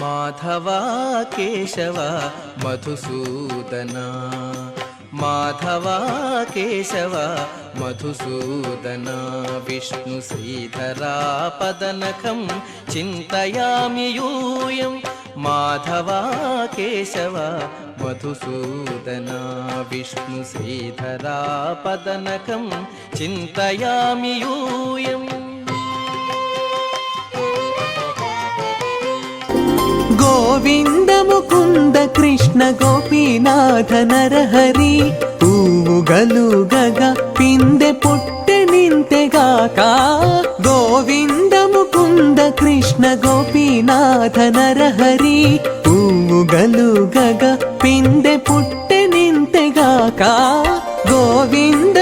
Madhava Keshava Madhusudana? Madhava Keshava Madhusudana? Vishnu శ్రీధరా పదనఖం చింతయామి యూయం. Madhava Keshava Madhusudana? Vishnu శ్రీధరా పదనఖం చింతయామి యూయం. ಗೋವಿಂದಮುಕುಂದ Krishna Gopinatha Narahari ಹೂವುಗಲು ಗಗ ಪಿಂದೆ ಪುಟ್ಟೆ ನಿಂತೆಗಾಕ Govinda Mukunda Krishna Gopinatha Narahari ಹೂವುಗಲು ಗಗ ಪಿಂದೆ ಪುಟ್ಟೆ ನಿಂತೆಗಾಕ Govinda